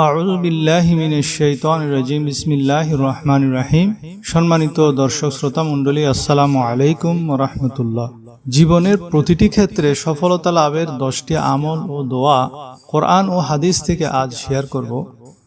আউযু বিল্লাহি মিনাশ শাইতানির রাজিম। বিসমিল্লাহির রহমানির রহিম। সম্মানিত দর্শক, শ্রোতা, মণ্ডলী, আসসালামু আলাইকুম রাহমাতুল্লাহ। জীবনের প্রতিটি ক্ষেত্রে সফলতা লাভের দশটি আমল ও দোয়া কোরআন ও হাদিস থেকে আজ শেয়ার করব।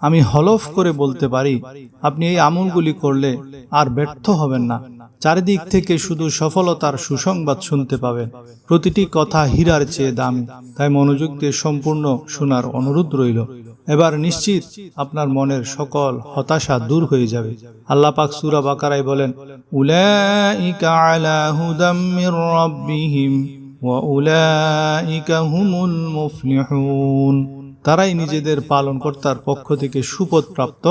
আমি হলফ করে বলতে পারি, আপনি এই আমলগুলি করলে আর ব্যর্থ হবেন না। চারিদিক থেকে শুধু সফলতার সুসংবাদ শুনতে পাবেন। প্রতিটি কথা হীরার চেয়ে দামি। তাই মনোযোগ দিয়ে সম্পূর্ণ শোনার অনুরোধ রইল। এবার নিশ্চিত আপনার মনের সকল হতাশা দূর হয়ে যাবে। আল্লাহ পাক সুরা বাকারাই বলেন, উলাইকা আলা হুদাম মির রাব্বিহিম ওয়া উলাইকা হুমুল মুফলিহুন। তারাই নিজেদের পালনকর্তার পক্ষ থেকে সুপদ প্রাপ্ত,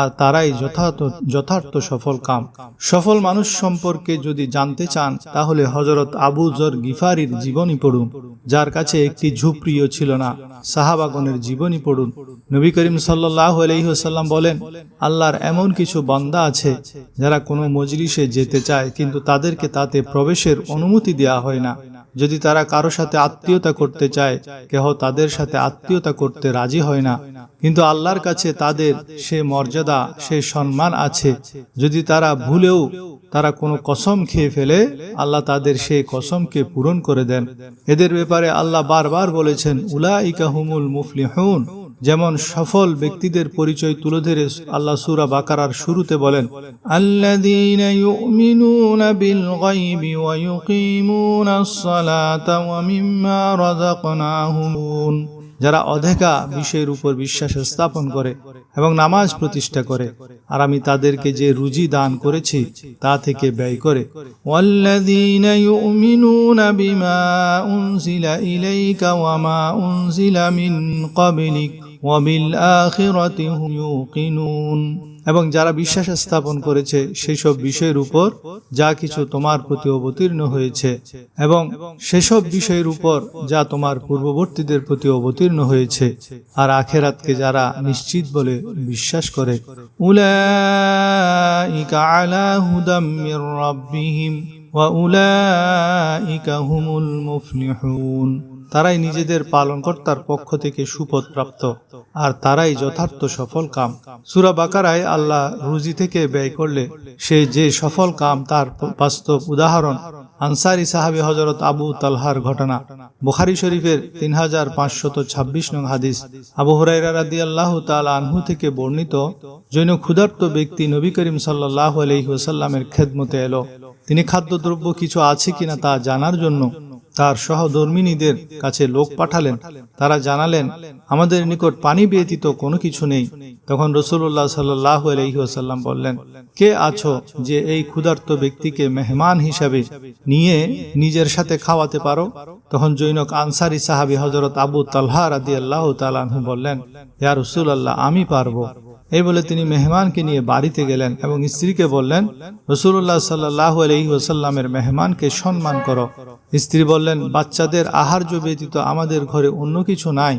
আর তারাই যথার্থ যথার্থ সফল কাম। সফল মানুষ সম্পর্কে যদি জানতে চান, তাহলে হজরত আবু জর গিফারির জীবনী পড়ুন, যার কাছে একটি ঝুপড়িও ছিল না। সাহাবাগনের জীবনী পড়ুন। নবী করিম সাল্লাহ আলহিহাল্লাম বলেন, আল্লাহর এমন কিছু বান্দা আছে, যারা কোনো মজলিসে যেতে চায়, কিন্তু তাদেরকে তাতে প্রবেশের অনুমতি দেওয়া হয় না। যদি তারা কারও সাথে আত্মীয়তা করতে চায়, কেহ তাদের সাথে আত্মীয়তা করতে রাজি হয় না। কিন্তু আল্লাহর কাছে তাদের সে মর্যাদা, সে সম্মান আছে। যদি তারা ভুলেও তারা কোনো কসম খেয়ে ফেলে, আল্লাহ তাদের সেই কসমকে পূরণ করে দেন। এদের ব্যাপারে আল্লাহ বারবার বলেছেন উলা ইকাহুমুল মুফলিহুন। যেমন সফল ব্যক্তিদের পরিচয় তুলে ধরে আল্লাহ সুরা বাকারার শুরুতে বলেন যারা অধেকা বিষয়ের উপর বিশ্বাস স্থাপন করে এবং নামাজ প্রতিষ্ঠা করে, আর আমি তাদেরকে যে রুজি দান করেছি তা থেকে ব্যয় করে। ইলাইকা ওয়া মা উনজিলা মিন ক্বাবলিক। এবং যারা বিশ্বাস স্থাপন করেছে সেই সব বিষয়ের উপর যা কিছু তোমার প্রতি অবতীর্ণ হয়েছে এবং সেসব বিষয়ের উপর যা তোমার পূর্ববর্তীদের প্রতি অবতীর্ণ হয়েছে। আর আখেরাতকে যারা নিশ্চিত বলে বিশ্বাস করে। উলাইকা আলা হুমুল মুফলিহুন। তারাই নিজেদের পালনকর্তার পক্ষ থেকে সুপদ প্রাপ্ত, আর তারাই যথার্থ সফল কাম। সুরা বাকারায় আল্লাহ রুজি থেকে ব্যয় করলে সে যে সফল কাম তার বাস্তব উদাহরণ। আনসারি সাহাবি হজরত আবু তালহার ঘটনা। বুখারি শরীফের তিন হাজার পাঁচশত ছাব্বিশ নং হাদিস। আবু হরাইরা রাদি আল্লাহ তাল আনহু থেকে বর্ণিত জৈন ক্ষুধার্ত ব্যক্তি নবী করিম সাল্লাহ আলহিহাসাল্লামের খেদমতে এলো। তিনি খাদ্যদ্রব্য কিছু আছে কিনা তা জানার জন্য তার সহধর্মিনীদের কাছে লোক পাঠালেন। তারা জানালেন, আমাদের নিকট পানি ব্যতীত কোনো কিছু নেই। তখন রসুল্লাহ সাল্লাহ আলহিহাসাল্লাম বললেন, কে আছো যে এই ক্ষুধার্ত ব্যক্তিকে মেহমান হিসাবে নিয়ে নিজের সাথে খাওয়াতে পারো? তখন জৈনক আনসারি সাহাবি হজরত আবু তাল্হা রাদি আল্লাহ তালাহু বললেন, ইয়া রসুল আল্লাহ আমি পারব। এই বলে তিনি মেহমানকে নিয়ে বাড়িতে গেলেন এবং স্ত্রীকে বললেন রসুল্লাহ সাল্লাহ আলহি ওসাল্লামের মেহমানকে সম্মান করো। স্ত্রী বললেন, বাচ্চাদের আহার্য ব্যতীত আমাদের ঘরে অন্য কিছু নাই।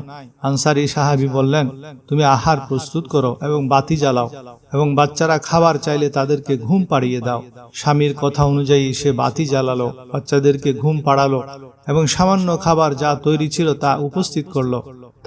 আনসারি সাহাবি বললেন, তুমি আহার প্রস্তুত করো এবং বাতি জ্বালাও এবং বাচ্চারা খাবার চাইলে তাদেরকে ঘুম পাড়িয়ে দাও। স্বামীর কথা অনুযায়ী সে বাতি জ্বালালো, বাচ্চাদেরকে ঘুম পাড়ালো এবং সামান্য খাবার যা তৈরি ছিল তা উপস্থিত করল।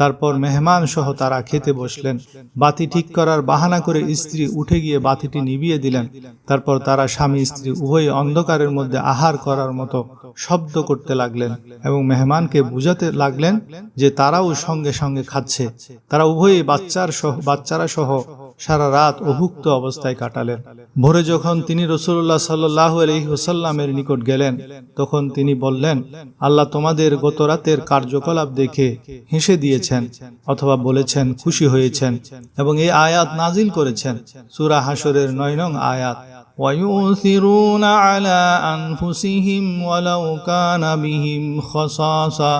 তারপর মেহমান সহ তারা খেতে বসলেন। বাতি ঠিক করার বাহানা করে স্ত্রী উঠে গিয়ে বাতিটি নিভিয়ে দিলেন। তারপর তারা স্বামী স্ত্রী উভয় অন্ধকারের মধ্যে আহার করার মতো শব্দ করতে লাগলেন এবং মেহমানকে বুঝাতে লাগলেন যে তারাও সঙ্গে সঙ্গে খাচ্ছে। তারা উভয়ে বাচ্চার সহ বাচ্চারা সহ সারা রাত অভুক্ত অবস্থায় কাটালেন। ভোরে যখন তিনি রসুল্লাহ সাল্লাহ আলহি ওসাল্লামের নিকট গেলেন, তখন তিনি বললেন, আল্লাহ তোমাদের গত রাতের কার্যকলাপ দেখে হেসে দিয়েছেন অথবা বলেছেন খুশি হয়েছেন এবং এই আয়াত নাজিল করেছেন। সুরা হাসরের নয় নং আয়াত। ويؤثرون على أنفسهم ولو كان بهم خصاصة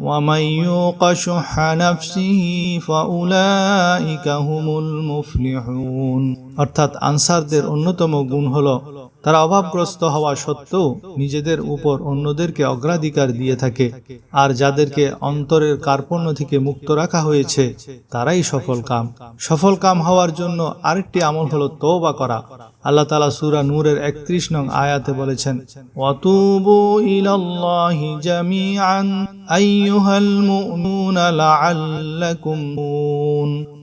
ومن يوق شح نفسه فأولئك هم المفلحون অর্থাৎ আনসারদের অন্যতম গুণ হলো তারা অভাবগ্রস্ত হওয়া সত্ত্বেও নিজেদের উপর অন্যদেরকে অগ্রাধিকার দিয়ে থাকে। আর যাদেরকে অন্তরের কার্পণ্য থেকে মুক্ত রাখা হয়েছে, তারাই সফল কাম। সফল কাম হওয়ার জন্য আরেকটি আমল হলো তওবা করা। আল্লাহ তালা সুরা নূরের একত্রিশ নং আয়াতে বলেছেন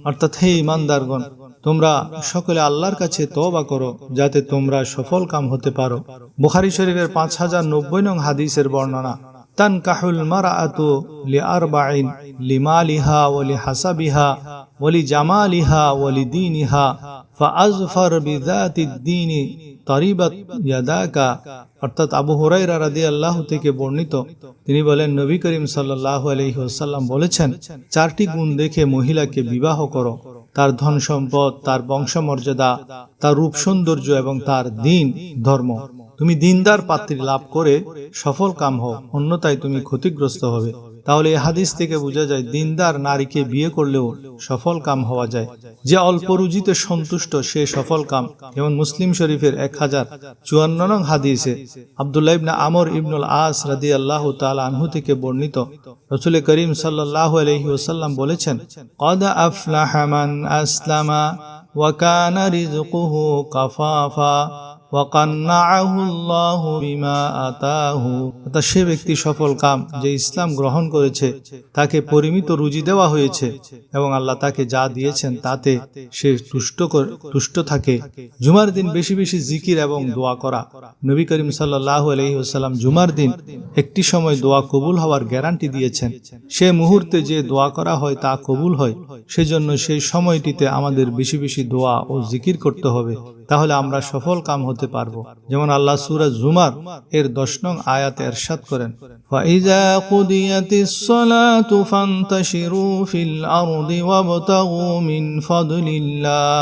অর্থাৎ হে ইমানদারগণ তোমরা সকলে আল্লাহর কাছে তওবা করো, যাতে তোমরা সফল কাম হতে পারো। বুখারী শরীফের পাঁচ হাজার নব্বই নং হাদিসের বর্ণনা, তানকাহুল মারাআতু লিআরবাইন লিমালিহা ওয়া লিহাসাবিহা ওয়া লিজামালিহা ওয়া লিদীনিহা ফাআজফার বিযাতিদ দীনি তরিবাত ইয়াদাকা। অর্থাৎ আবু হুরাইরা রাদিয়াল্লাহু থেকে বর্ণিত, তিনি বলেন, নবী করিম সাল্লাল্লাহু আলাইহি ওয়াসাল্লাম বলেছেন, চারটি গুণ দেখে মহিলাকে বিবাহ করো। তার ধন সম্পদ, তার বংশমর্যাদা, তার রূপ সৌন্দর্য এবং তার দিন, ধর্ম। তুমি দিনদার পাত্রী লাভ করে সফল কাম হও অন্যতায় তুমি ক্ষতিগ্রস্ত হবে। তাহলে এই হাদিস থেকে বোঝা যায় দিনদার নারীকে বিয়ে করলেও সফল কাম হওয়া যায়। যে অল্প রুজিতে সন্তুষ্ট, সে সফল কাম। যেমন মুসলিম শরীফের এক হাজার চুয়ান্ন নং হাদিসে আবদুল্লাহ ইবনা আমর ইবনুল আস রাদি আল্লাহ তাল আনহু থেকে বর্ণিত রসুল করিম সাল্লাহ আলহি ওসাল্লাম বলেছেন, কদ আফলাহমান আসলামা ওয়াকানা রিজকুহু কাফাফা। সে ব্যক্তি সফল কাম যে ইসলাম গ্রহণ করেছে, তাকে পরিমিত রুজি দেওয়া হয়েছে এবং আল্লাহ তাকে যা দিয়েছেন তাতে সে তুষ্ট তুষ্ট থাকে। জুমার দিন বেশি বেশি জিকির এবং দোয়া করা। নবী করিম সাল্লাহ আলহিহাল্লাম জুমার দিন একটি সময় দোয়া কবুল হওয়ার গ্যারান্টি দিয়েছেন। সে মুহূর্তে যে দোয়া করা হয় তা কবুল হয়। সেজন্য সেই সময়টিতে আমাদের বেশি বেশি দোয়া ও জিকির করতে হবে। তাহলে আমরা সফল কাম হতে পারবো যেমন আল্লাহ সুরা জুমার এর দশ নং আয়াতে এরশাদ করেন فإذا قضيت الصلاة فانتشروا في الأرض وابتغوا من فضل الله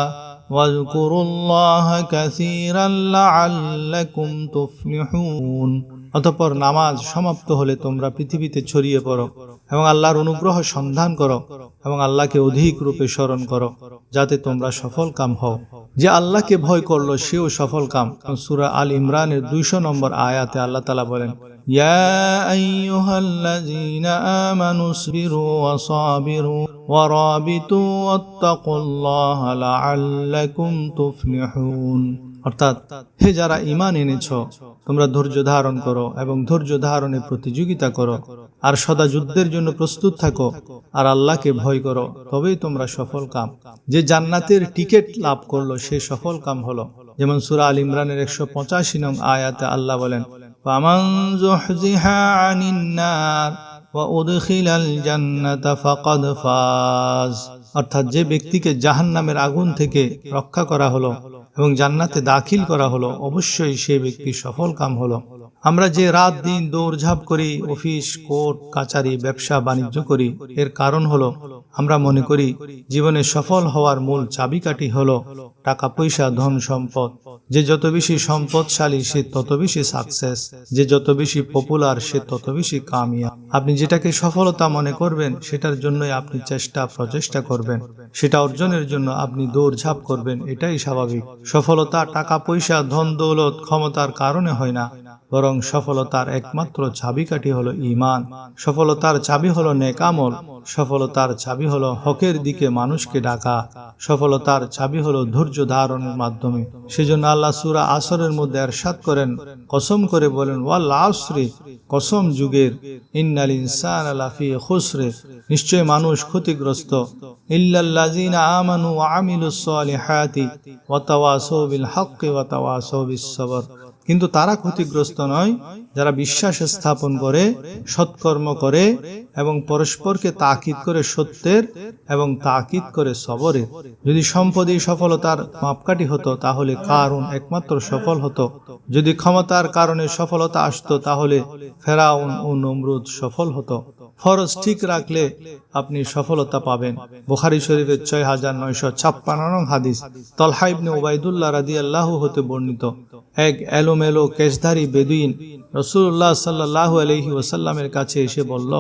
واذكروا الله كثيرا لعلكم تفلحون অতঃপর নামাজ সমাপ্ত হলে তোমরা পৃথিবীতে ছড়িয়ে পড়ো এবং আল্লাহর অনুগ্রহ সন্ধান করো এবং আল্লাহকে অধিক রূপে স্মরণ করো যাতে তোমরা সফল কাম হও যে আল্লাহকে ভয় করলো সেও সফল কাম সুরা আল ইমরানের দুইশো নম্বর আয়াতে আল্লাহ তালা বলেন يا أيها الذين آمنوا اصبروا وصابروا ورابطوا واتقوا الله لعلكم تفلحون অর্থাৎ, হে যারা ইমান এনেছ, তোমরা ধৈর্য ধারণ করো এবং ধৈর্য ধারণে প্রতিযোগিতা করো। আর সদা যুদ্ধের জন্য প্রস্তুত থাকো আর আল্লাহকে ভয় করো, তবেই তোমরা সফল কাম। যে জান্নাতের টিকিট লাভ করল, সে সফল কাম হলো। যেমন সুরা আল ইমরানের একশো পঁচাশি নং আয়াতে আল্লাহ বলেন অর্থাৎ, যে ব্যক্তিকে জাহান নামের আগুন থেকে রক্ষা করা হলো এবং জান্নাতে দাখিল করা হলো, অবশ্যই সে ব্যক্তি সফল কাম হলো। আমরা যে রাত দিন দৌড়ঝাঁপ করি, অফিস, কোর্ট, কাচারি, ব্যবসা, বাণিজ্য করি, এর কারণ হলো, আমরা মনে করি, জীবনে সফল হওয়ার মূল চাবিকাঠি হলো টাকা, পয়সা, ধন, সম্পদ। যে যত বেশি সম্পদশালী, সে তত বেশি সাকসেস যে যত বেশি পপুলার সে তত বেশি কামিয়া আপনি যেটাকে সফলতা মনে করবেন, সেটার জন্যই আপনি চেষ্টা, প্রচেষ্টা করবেন। সেটা অর্জনের জন্য আপনি দৌড়ঝাঁপ করবেন, এটাই স্বাভাবিক। সফলতা টাকা, পয়সা, ধন, দৌলত, ক্ষমতার কারণে হয় না। বরং সফলতার একমাত্র চাবিকাঠি হলো ইমান সফলতার চাবি হলো নেকামল সফলতার চাবি হলো হকের দিকে মানুষকে ডাকা। সফলতার চাবি হলো ধৈর্য ধারণের মাধ্যমে। সেজন্য আল্লাহ সুরা আসরের মধ্যে এরশাদ করেন, কসম করে বলেন, ওয়াল আসরে, কসম যুগের। ইন্নাল ইনসান আলাফি খুসরে নিশ্চয় মানুষ ক্ষতিগ্রস্ত। ইল্লাল্লাযিনা আমানু ওয়া আমিলুস সালিহাতি, ওয়া তাওয়াসাউ বিল হাক্কি ওয়া তাওয়াসাউ বিস সবর। কিন্তু তারা ক্ষতিগ্রস্ত নয়, যারা বিশ্বাস স্থাপন করে, সৎকর্ম করে এবং পরস্পরকে তাকিদ করে সত্যের এবং তাকিদ করে সবরের। যদি সম্পদই সফলতার মাপকাঠি হতো, তাহলে কারণ একমাত্র সফল হতো। যদি ক্ষমতার কারণে সফলতা আসতো, তাহলে ফেরাউন ও নমরুদ সফল হতো। ফরজ ঠিক রাখলে আপনি সফলতা পাবেন। বোখারি শরীফের ছয় হাজার নয়শো ছাপ্পান্ন হাদিস। তলহাইবনে ওবায়দুল্লাহ রাদি আল্লাহ হতে বর্ণিত। এক এলোমেলো কেশধারী বেদুইন রসুল্লাহ সাল্লাহ আলহি ওসাল্লামের কাছে এসে বলল,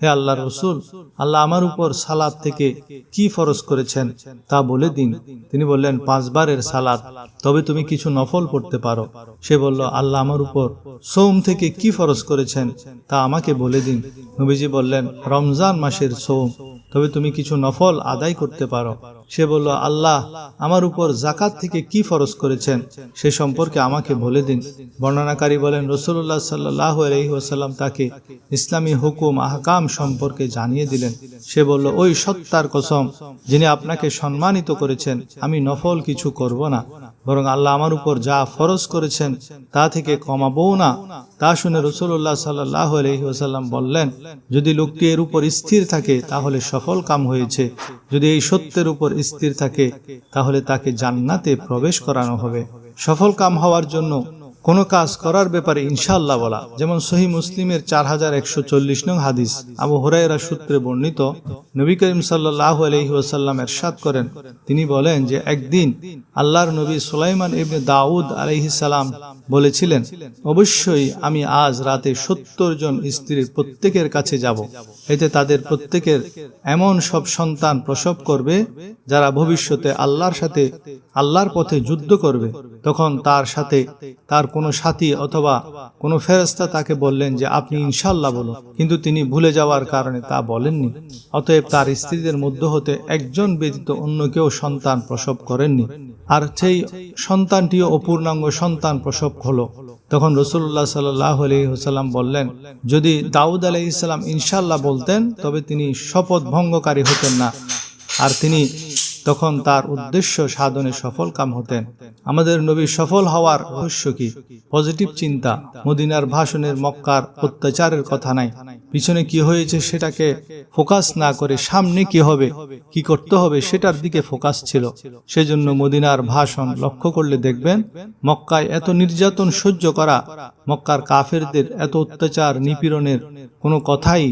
হে আল্লাহ রসুল, আল্লাহ আমার উপর সালাদ থেকে কি ফরজ করেছেন তা বলে দিন। তিনি বললেন, পাঁচবারের সালাদ তবে তুমি কিছু নফল পড়তে পারো। সে বলল, আল্লাহ আমার উপর সোম থেকে কি ফরজ করেছেন তা আমাকে বলে দিন। নবীজি বললেন, রমজান মাসের সোম, তবে তুমি কিছু নফল আদায় করতে পারো। সে বলল, আল্লাহ, আমার উপর জাকাত থেকে কি ফরজ করেছেন? সে সম্পর্কে আমাকে বলে দিন। বর্ণনাকারী বলেন রসুল্লাহ সাল্লাহ আলহি ওসাল্লাম তাকে ইসলামী হুকুম, আহকাম সম্পর্কে জানিয়ে দিলেন। সে বলল, ওই সত্তার কসম, যিনি আপনাকে সম্মানিত করেছেন, আমি নফল কিছু করব না। বরং আল্লাহ আমার উপর যা ফরজ করেছেন তা থেকে কমাবও না। তা শুনে রসুল্লাহ সাল্লাহ আলহি ওসাল্লাম বললেন, যদি লোকটি এর উপর স্থির থাকে, তাহলে সফল কাম হয়েছে। যদি এই সত্যের উপর স্থির থাকে, তাহলে তাকে জান্নাতে প্রবেশ করানো হবে। সফল কাম হওয়ার জন্য কোনো কাজ করার ব্যাপারে ইনশাল্লাহ বলা। যেমন সহি মুসলিমের চার হাজার একশো চল্লিশ নং হাদিস। আবু হরাইরা সূত্রে বর্ণিত, নবী করিম সাল্লাহ আলহি ওসাল্লাম এরশাদ করেন। তিনি বলেন যে একদিন আল্লাহর নবী সুলাইমান ইবনে দাউদ আলহি সালাম বলেছিলেন, অবশ্যই আমি আজ রাতে সত্তর জন স্ত্রীর প্রত্যেকের কাছে যাব। এতে তাদের প্রত্যেকের এমন সব সন্তান প্রসব করবে, যারা ভবিষ্যতে আল্লাহর সাথে, আল্লাহর পথে যুদ্ধ করবে। তখন তার সাথে তার কোনো সাথী অথবা কোনো ফেরস্তা তাকে বললেন যে, আপনি ইনশাল্লাহ বলুন। কিন্তু তিনি ভুলে যাওয়ার কারণে তা বলেননি। অতএব তার স্ত্রীদের মধ্য হতে একজন ব্যতীত অন্য কেউ সন্তান প্রসব করেননি। আর সেই সন্তানটিও অপূর্ণাঙ্গ সন্তান প্রসব হলো। তখন রসুল্লাহ সাল্লাহ আলহিহাল্লাম বললেন, যদি দাউদ আলহ ইসলাম ইনশাল্লাহ বলতেন, তবে তিনি শপথ ভঙ্গকারী হতেন না। আর তিনি তখন তার উদ্দেশ্য সাধনে সফল কাম হতেন। আমাদের নবী সফল হওয়ার রহস্য কি? পজিটিভ চিন্তা, মদিনার ভাষণের মক্কার অত্যাচারের কথা নাই। পিছনে কি হয়েছে সেটাকে ফোকাস না করে সামনে কি হবে, কি করতে হবে সেটার দিকে ফোকাস ছিল। সেজন্য মদিনার ভাষণ লক্ষ্য করলে দেখবেন, মক্কায় এত নির্যাতন সহ্য করা, মক্কার কাফেরদের এত অত্যাচার, নিপীড়নের কোনো কথাই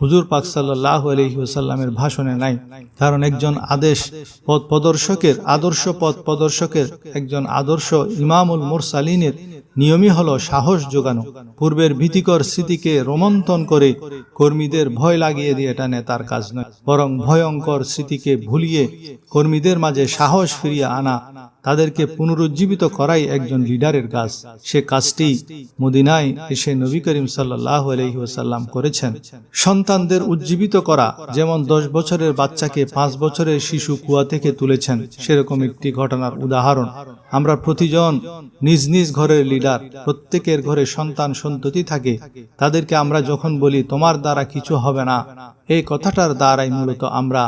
হুজুর পাক সাল্লাহ আলহিউসাল্লামের ভাষণে নাই। কারণ একজন আদেশ পথ প্রদর্শকের, আদর্শ পথ প্রদর্শকের একজন আদর্শ ইমামুল মুরসালিনের নিয়মই হলো সাহস যোগানো। পূর্বের ভীতিকর স্মৃতিকে রোমন্থন করে কর্মীদের ভয় লাগিয়ে দিয়ে এটা নেতার কাজ নয়, বরং ভয়ঙ্কর স্মৃতিকে ভুলিয়ে কর্মীদের মাঝে সাহস ফিরিয়ে আনা, তাদেরকে পুনরুজ্জীবিত করাই একজন লিডারের কাজ। সে কাজটি মদিনায় এসে নবী করিম সাল্লাহ করেছেন। সন্তানদের উজ্জীবিত করা, যেমন দশ বছরের বাচ্চাকে পাঁচ বছরের শিশু কুয়া থেকে তুলেছেন, সেরকম একটি ঘটনার উদাহরণ। আমরা প্রতিজন নিজ নিজ ঘরের লিডার প্রত্যেকের ঘরে সন্তান, সন্ততি থাকে। তাদেরকে আমরা যখন বলি, তোমার দ্বারা কিছু হবে না। এই কথাটার দ্বারাই মূলত আমরা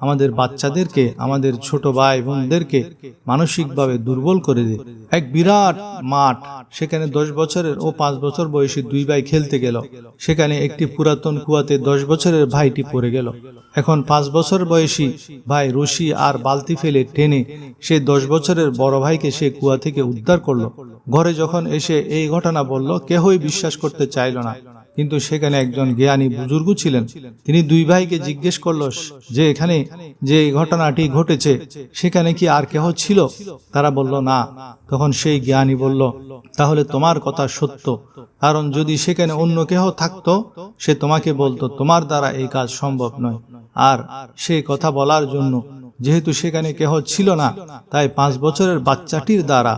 আমাদের বাচ্চাদেরকে, আমাদের ছোট ভাই বোনদেরকে মানসিকভাবে দুর্বল করে দিই। এক বিরাট মাঠ, সেখানে দশ বছরের ও পাঁচ বছর বয়সী দুই ভাই খেলতে গেল। সেখানে একটি পুরাতন কুয়াতে দশ বছরের ভাইটি পড়ে গেল। এখন পাঁচ বছর বয়সী ভাই রশি আর বালতি ফেলে টেনে সে দশ বছরের বড় ভাইকে সে কুয়া থেকে উদ্ধার করল। ঘরে যখন এসে এই ঘটনা বলল, কেহই বিশ্বাস করতে চাইল না। কিন্তু সেখানে একজন জ্ঞানী বুজুর্গ ছিলেন। তিনি দুই ভাইকে জিজ্ঞেস করল, যে এখানে যে ঘটনাটি ঘটেছে, সেখানে কি আর কেহ ছিল? তারা বলল, না। তখন সেই জ্ঞানী বলল, তাহলে তোমার কথা সত্য। কারণ যদি সেখানে অন্য কেহ থাকতো, সে তোমাকে বলতো, তোমার দ্বারা এই কাজ সম্ভব নয়। আর সেই কথা বলার জন্য যেহেতু সেখানে কেহ ছিল না, তাই পাঁচ বছরের বাচ্চাটির দ্বারা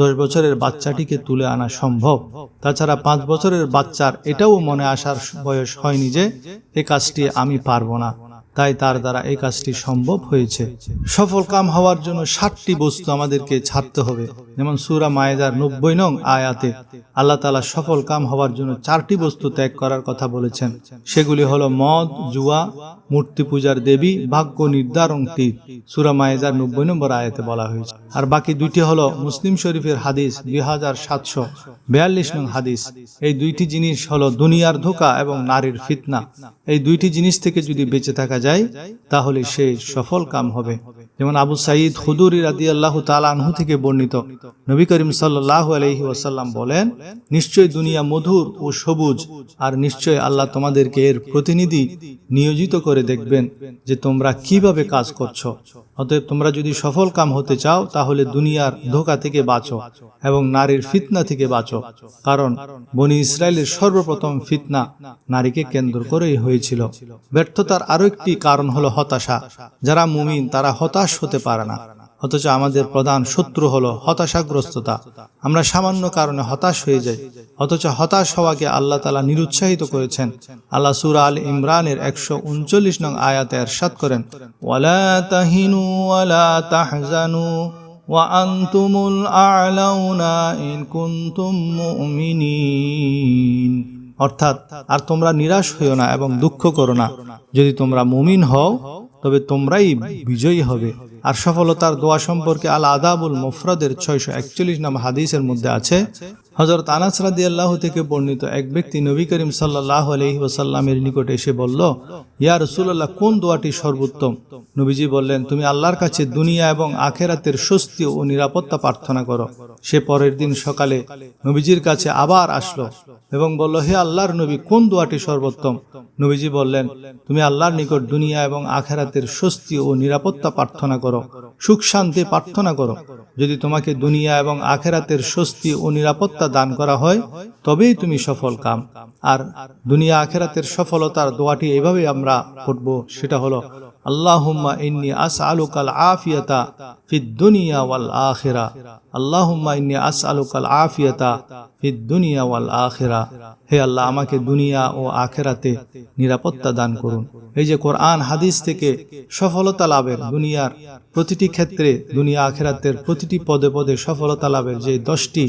দশ বছরের বাচ্চাটিকে তুলে আনা সম্ভব। তাছাড়া পাঁচ বছরের বাচ্চার এটাও মনে আসার বয়স হয়নি যে এ কাজটি আমি পারব না। তাই তার দ্বারা এই কাজটি সম্ভব হয়েছে। সফল কাম হওয়ার জন্য ষাটটি বস্তু আমাদেরকে ছাড়তে হবে। যেমন সুরা মায়েদার নব্বই নং আয়াতে আল্লাহ তালা সফল কাম হওয়ার জন্য চারটি বস্তু ত্যাগ করার কথা বলেছেন। সেগুলি হলো মদ, জুয়া মূর্তি পূজার দেবী, ভাগ্য নির্ধারণ তীর। সুরা মায়েদার নব্বই নম্বর আয়াতে বলা হয়েছে। আর বাকি দুইটি হলো মুসলিম শরীফের হাদিস দুই হাজার সাতশো বিয়াল্লিশ নং হাদিস। এই দুইটি জিনিস হলো দুনিয়ার ধোকা এবং নারীর ফিতনা। এই দুইটি জিনিস থেকে যদি বেঁচে থাকা যায়, তাহলে সে সফল কাম হবে। যেমন আবু সাইদ হুদুরি রাদি আল্লাহ তালানহু থেকে বর্ণিত। নবী করিম সাল্লাহ আলহি ওয়াসাল্লাম বলেন নিশ্চয় দুনিয়া মধুর ও সবুজ, আর নিশ্চয় আল্লাহ তোমাদেরকে এর প্রতিনিধি নিয়োজিত করে দেখবেন যে তোমরা কীভাবে কাজ করছ। অতএব তোমরা যদি সফল কাম হতে চাও তাহলে দুনিয়ার ধোকা থেকে বাঁচো এবং নারীর ফিতনা থেকে বাঁচো। কারণ বনি ইসরায়েলের সর্বপ্রথম ফিতনা নারীকে কেন্দ্র করেই হয়েছিল। ব্যর্থতার আরও একটি কারণ হলো হতাশা। যারা মুমিন, তারা হতাশ হতে পারে না। অথচ আমাদের প্রধান শত্রু হলো হতাশাগ্রস্ততা। আমরা সামান্য কারণে হতাশ হয়ে যাই। অথচ হতাশ হওয়াকে আল্লাহ তালা নিরুৎসাহিত করেছেন। আল্লাহ সুরা আল ইমরানের একশো উনচল্লিশ নং আয়াতে এরশাদ করেন, ওয়ালা তাহিনু ওয়ালা তাহজানু। وأنتم الأعلون إن كنتم مؤمنين অর্থাৎ আর তোমরা নিরাশ হইও না এবং দুঃখ করো না যদি তোমরা মুমিন হও তবে তোমরাই বিজয়ী হবে আর সফলতার দোয়া সম্পর্কে আল আদাবুল মুফরাদের ছয়শো একচল্লিশ নাম হাদিসের মধ্যে আছে হজরত আনাস রাদি আল্লাহ থেকে বর্ণিত এক ব্যক্তি নবী করিম সাল্লাহ আলহি ওসাল্লামের নিকটে এসে বলল, ইয়া রসুল্লাহ কোন দোয়াটি সর্বোত্তম? নবীজি বললেন, তুমি আল্লাহর কাছে দুনিয়া এবং আখেরাতের স্বস্তি ও নিরাপত্তা প্রার্থনা করো। সে পরের দিন সকালে নবীজির কাছে আবার আসলো এবং বলল, হে আল্লাহর নবী, কোন দোয়াটি সর্বোত্তম? নবীজি বললেন, তুমি আল্লাহর নিকট দুনিয়া এবং আখেরাতের স্বস্তি ও নিরাপত্তা প্রার্থনা করো। সুখ শান্তি প্রার্থনা করো। যদি তোমাকে দুনিয়া এবং আখেরাতের স্বস্তি ও নিরাপত্তা দান করা হয়, তবেই তুমি সফল কাম। আর দুনিয়া আখেরাতের সফলতার দোয়াটি এভাবে আমরা পড়ব, সেটা হলো আল্লাহুম্মা ইন্নি আসআলুকাল আফিয়াতা ফিদ দুনিয়া ওয়াল আখিরা। আল্লাহুম্মা ইন্নি আসআলুকাল আফিয়াতা ফিদ দুনিয়া ওয়াল আখিরা। হে আল্লাহ, আমাকে দুনিয়া ও আখেরাতে নিরাপত্তা দান করুন। এই যে কোরআন, হাদিস থেকে সফলতা লাভের দুনিয়ার প্রতিটি ক্ষেত্রে, দুনিয়া আখেরাতের প্রতিটি পদে পদে সফলতা লাভের যে দশটি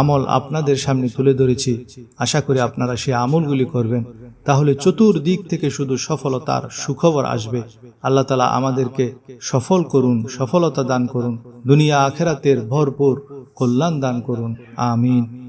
আমল আপনাদের সামনে তুলে ধরেছি, আশা করি আপনারা সেই আমলগুলি করবেন। তাহলে চতুর্দিক থেকে শুধু সফলতার সুখবর আসবে। আল্লাহ তালা আমাদেরকে সফল করুন, সফলতা দান করুন, দুনিয়া আখেরাতের ভরপুর কল্যাণ দান করুন। আমিন।